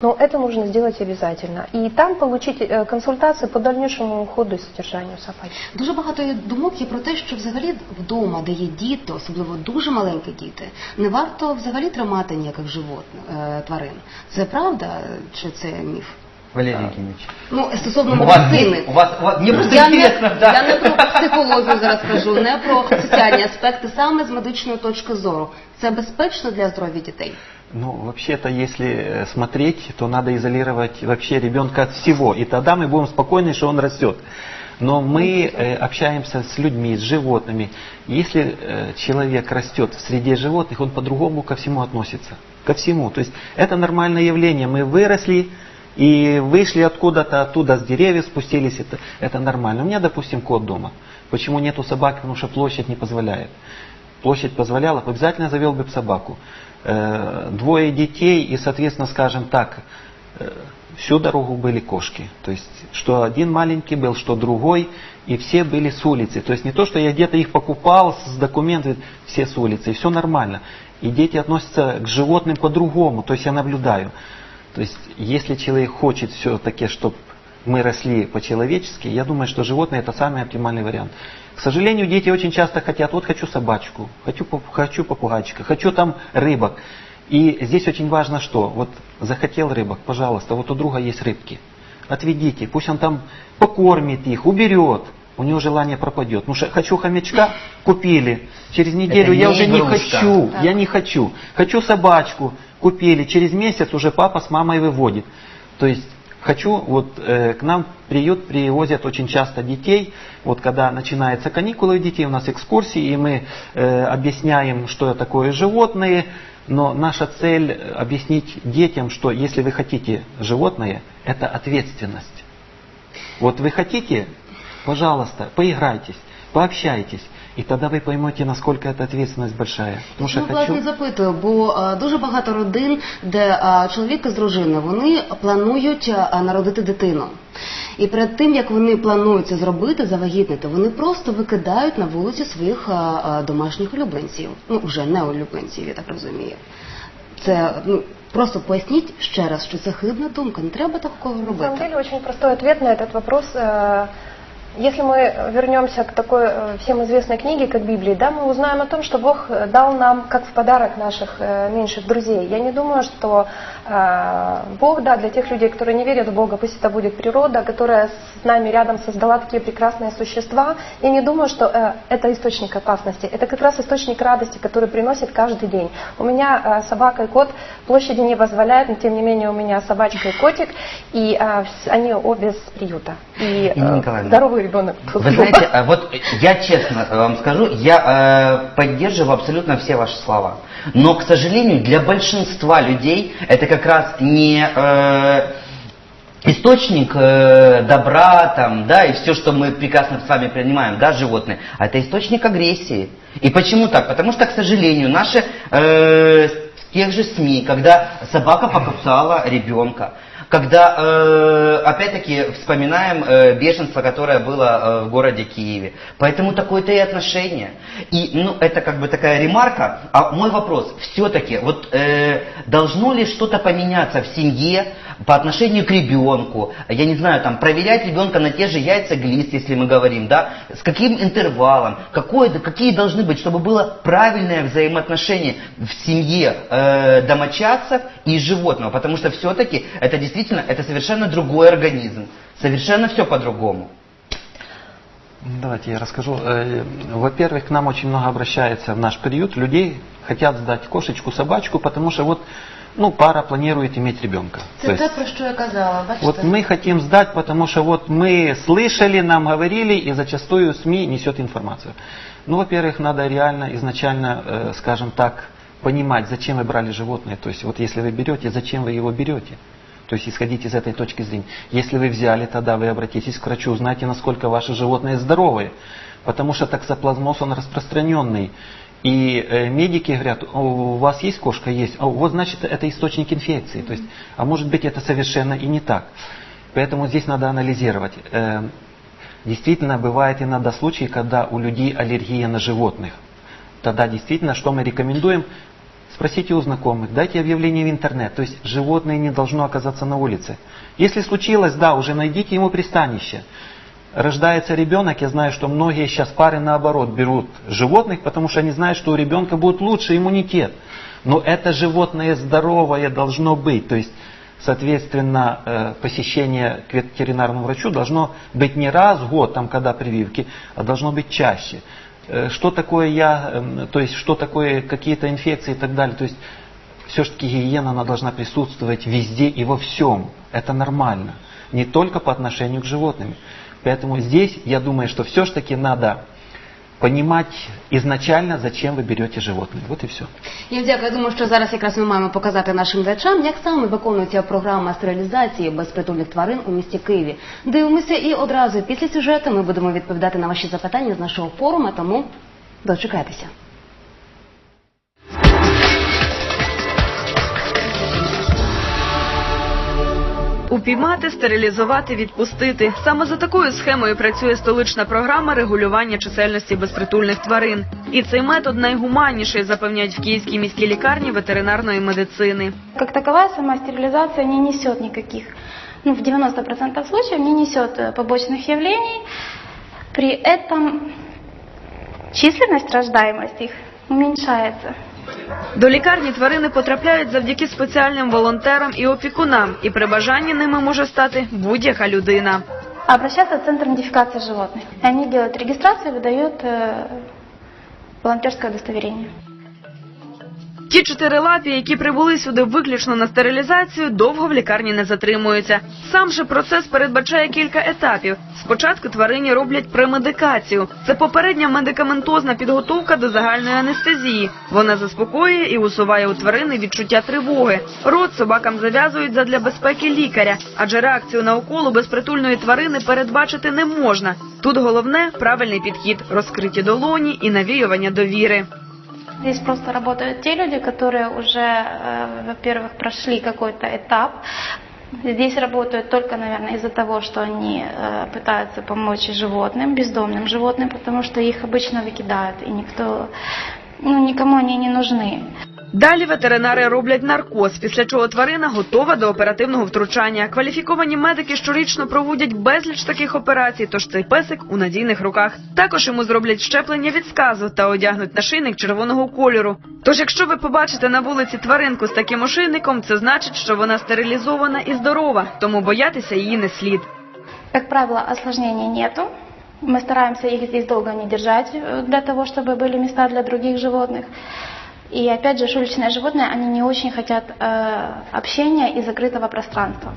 Но это нужно сделать обязательно. И там получить консультації по дальнейшему уходу и содержанию собаки. Дуже багато є думок є про те, що взагалі вдома, де є діти, особливо дуже маленькі діти, не варто взагалі тримати ніяких животних е, тварин. Це правда чи це міф? Валерий Евгеньевич. Ну, стосовно У вас, медицини. у вас, у вас- мне просто Я не, интересно, да. я не про психологію зараз кажу, не про соціальні аспекти, саме з медичної точки зору. Це безпечно для здоров'я дітей? Ну, вообще-то, если э, смотреть, то надо изолировать вообще ребенка от всего. И тогда мы будем спокойны, что он растет. Но мы э, общаемся с людьми, с животными. Если э, человек растет в среде животных, он по-другому ко всему относится. Ко всему. То есть это нормальное явление. Мы выросли и вышли откуда-то, оттуда с деревьев спустились. Это, это нормально. У меня, допустим, кот дома. Почему нету собаки? Потому что площадь не позволяет. Площадь позволяла, обязательно завел бы собаку. Э, Двое детей и, соответственно, скажем так, э, всю дорогу были кошки. То есть, что один маленький был, что другой, и все были с улицы. То есть, не то, что я где-то их покупал с документами, все с улицы, и все нормально. И дети относятся к животным по-другому, то есть я наблюдаю. То есть, если человек хочет все-таки, чтобы мы росли по-человечески, я думаю, что животное это самый оптимальный вариант. К сожалению, дети очень часто хотят, вот хочу собачку, хочу, хочу попугайчика, хочу там рыбок. И здесь очень важно что? Вот захотел рыбок, пожалуйста, вот у друга есть рыбки. Отведите, пусть он там покормит их, уберет. У него желание пропадет. Потому что хочу хомячка, купили. Через неделю не я уже не игрушка. хочу. Так. Я не хочу. Хочу собачку, купили. Через месяц уже папа с мамой выводит. То есть хочу, вот э, к нам приют привозят очень часто детей. Вот когда начинаются каникулы у детей, у нас экскурсии, и мы э, объясняем, что такое животные. Но наша цель э, объяснить детям, что если вы хотите животное, это ответственность. Вот вы хотите, пожалуйста, поиграйтесь, пообщайтесь. И тогда вы поймете, насколько эта ответственность большая. Потому что Ну, власне, хочу... запитую, бо е, дуже багато родин, де е, чоловік із дружиною, вони планують е, народити дитину. І перед тим, як вони планують це зробити, завагітнити, вони просто викидають на вулицю своїх е, е, домашніх улюбленців. Ну, вже не улюбленців, я так розумію. Це ну, просто поясніть ще раз, що це хибна думка, не треба такого На самом робити. деле очень простой ответ на этот вопрос. Если мы вернемся к такой э, всем известной книге, как Библии, да, мы узнаем о том, что Бог э, дал нам как в подарок наших э, меньших друзей. Я не думаю, что Бог, да, для тех людей, которые не верят в Бога, пусть это будет природа, которая с нами рядом создала такие прекрасные существа, я не думаю, что это источник опасности. Это как раз источник радости, который приносит каждый день. У меня собака и кот площади не позволяют, но тем не менее у меня собачка и котик, и они обе с приюта. И Инна Николаевна, здоровый ребенок. Вы знаете, а вот я честно вам скажу, я э, поддерживаю абсолютно все ваши слова. Но, к сожалению, для большинства людей это как раз не э, источник э, добра, там, да, и все, что мы прекрасно с вами принимаем, да, животные, а это источник агрессии. И почему так? Потому что, к сожалению, наши э, тех же СМИ, когда собака покусала ребенка, когда, э, опять-таки, вспоминаем э, бешенство, которое было э, в городе Киеве. Поэтому такое-то и отношение. И, ну, это как бы такая ремарка. А мой вопрос, все-таки, вот должно ли что-то поменяться в семье по отношению к ребенку? Я не знаю, там, проверять ребенка на те же яйца глист, если мы говорим, да? С каким интервалом? Какое, какие должны быть, чтобы было правильное взаимоотношение в семье э, домочадцев и животного? Потому что все-таки это действительно, это совершенно другой организм. Совершенно все по-другому. Давайте я расскажу. Э, Во-первых, к нам очень много обращается в наш приют людей, хотят сдать кошечку, собачку, потому что вот ну, пара планирует иметь ребенка. Це То те, есть, про що я казала. Бачите? вот мы хотим сдать, потому что вот мы слышали, нам говорили, и зачастую СМИ несет информацию. Ну, во-первых, надо реально изначально, э, скажем так, понимать, зачем вы брали животное. То есть, вот если вы берете, зачем вы его берете. То есть исходить из этой точки зрения. Если вы взяли, тогда вы обратитесь к врачу, узнайте, насколько ваше животное здоровое. Потому что токсоплазмоз, он распространенный. И э, медики говорят, «О, у вас есть кошка? Есть. А вот значит, это источник инфекции. То есть, а может быть, это совершенно и не так. Поэтому здесь надо анализировать. Э, действительно, бывает иногда случаи, когда у людей аллергия на животных. Тогда действительно, что мы рекомендуем? Спросите у знакомых, дайте объявление в интернет. То есть животное не должно оказаться на улице. Если случилось, да, уже найдите ему пристанище. Рождается ребенок, я знаю, что многие сейчас пары наоборот берут животных, потому что они знают, что у ребенка будет лучше иммунитет. Но это животное здоровое должно быть. То есть, соответственно, э, посещение к ветеринарному врачу должно быть не раз в год, там, когда прививки, а должно быть чаще. Э, Что такое я, эм, то есть, что такое какие-то инфекции и так далее. То есть, все-таки гигиена, она должна присутствовать везде и во всем. Это нормально. Не только по отношению к животным. Поэтому здесь, я думаю, что все-таки надо понимать изначально, зачем ви берете животное, Вот і все. Я дякую. Я думаю, що зараз якраз ми маємо показати нашим глядачам, як саме виконується програма стерилізації безпритульних тварин у місті Києві. Дивимося і одразу після сюжету ми будемо відповідати на ваші запитання з нашого форума, тому дочекайтеся. Упіймати, стерилізувати, відпустити. Саме за такою схемою працює столична програма регулювання чисельності безпритульних тварин. І цей метод найгуманніший, запевняють в Київській міській лікарні ветеринарної медицини. Как таковая сама стерилизация не несет никаких, ну, в 90% случаев не несет э, побочных явлений. При этом численность, рождаемость их уменьшается. До лікарні тварини потрапляють завдяки спеціальним волонтерам і опікунам, і при бажанні ними може стати будь-яка людина. Обращаться в Центр идентификации животных. Они делают регистрацию и выдают э, волонтерское удостоверение. Ті чотири лапі, які прибули сюди виключно на стерилізацію, довго в лікарні не затримуються. Сам же процес передбачає кілька етапів. Спочатку тварині роблять премедикацію. Це попередня медикаментозна підготовка до загальної анестезії. Вона заспокоює і усуває у тварини відчуття тривоги. Рот собакам зав'язують задля безпеки лікаря, адже реакцію на уколу безпритульної тварини передбачити не можна. Тут головне правильний підхід, розкриті долоні і навіювання довіри. Здесь просто работают те люди, которые уже, э, во-первых, прошли какой-то этап. Здесь работают только, наверное, из-за того, что они э, пытаются помочь животным, бездомным животным, потому что их обычно выкидают, и никто, ну, никому они не нужны. Далі ветеринари роблять наркоз, після чого тварина готова до оперативного втручання. Кваліфіковані медики щорічно проводять безліч таких операцій, тож цей песик у надійних руках. Також йому зроблять щеплення від сказу та одягнуть нашийник червоного кольору. Тож, якщо ви побачите на вулиці тваринку з таким ошейником, це значить, що вона стерилізована і здорова, тому боятися її не слід. Как правило, осложнений нету. Мы стараемся их здесь долго не держать э, для того, чтобы были места для других животных. И опять же, уличные животные, они не очень хотят э, общения и закрытого пространства.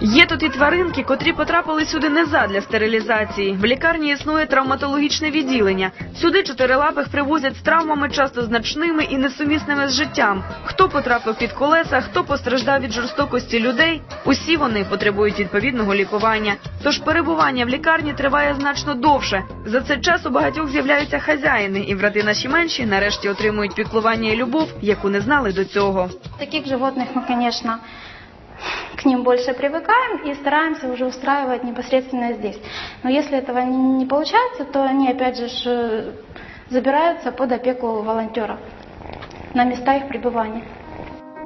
Є тут і тваринки, котрі потрапили сюди не задля стерилізації. В лікарні існує травматологічне відділення. Сюди чотирилапих привозять з травмами, часто значними і несумісними з життям. Хто потрапив під колеса, хто постраждав від жорстокості людей. Усі вони потребують відповідного лікування. Тож перебування в лікарні триває значно довше. За цей час у багатьох з'являються хазяїни, і брати наші менші нарешті отримують піклування і любов, яку не знали до цього. Таких животных мы, конечно, к ним больше привыкаем и стараемся уже устраивать непосредственно здесь. Но если этого не получается, то они опять же э, забираются под опеку волонтеров на места их пребывания.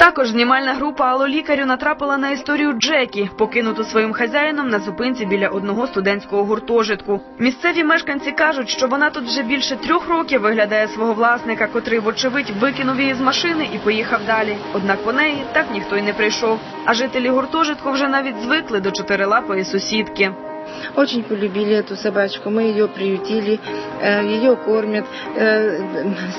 Також знімальна група Алло лікарю натрапила на історію Джекі, покинуту своїм хазяїном на зупинці біля одного студентського гуртожитку. Місцеві мешканці кажуть, що вона тут вже більше трьох років виглядає свого власника, котрий, вочевидь, викинув її з машини і поїхав далі. Однак по неї так ніхто й не прийшов. А жителі гуртожитку вже навіть звикли до чотирилапої сусідки. Очень полюбили эту собачку. Мы ее приютили, э, ее кормят, э,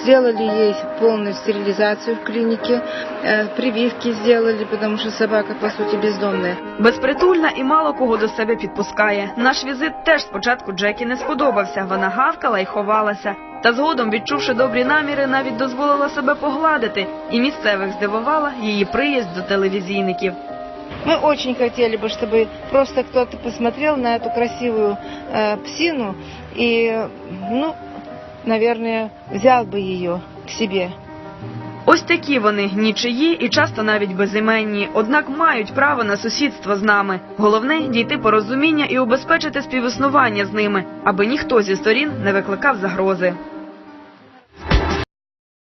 сделали ей полную стерилизацию в клинике, э, прививки сделали, потому что собака, по сути, бездомная. Безпритульна і мало кого до себе підпускає. Наш візит теж спочатку Джекі не сподобався. Вона гавкала і ховалася. Та згодом, відчувши добрі наміри, навіть дозволила себе погладити, і місцевих здивувала її приїзд до телевізійників. Мы очень хотели бы, чтобы просто кто-то посмотрел на эту красивую э, псину и, ну, наверное, взял бы ее к себе. Ось такі вони нічиї і часто навіть безіменні, однак мають право на сусідство з нами. Головне дійти порозуміння і убезпечити співіснування з ними, аби ніхто зі сторін не викликав загрози.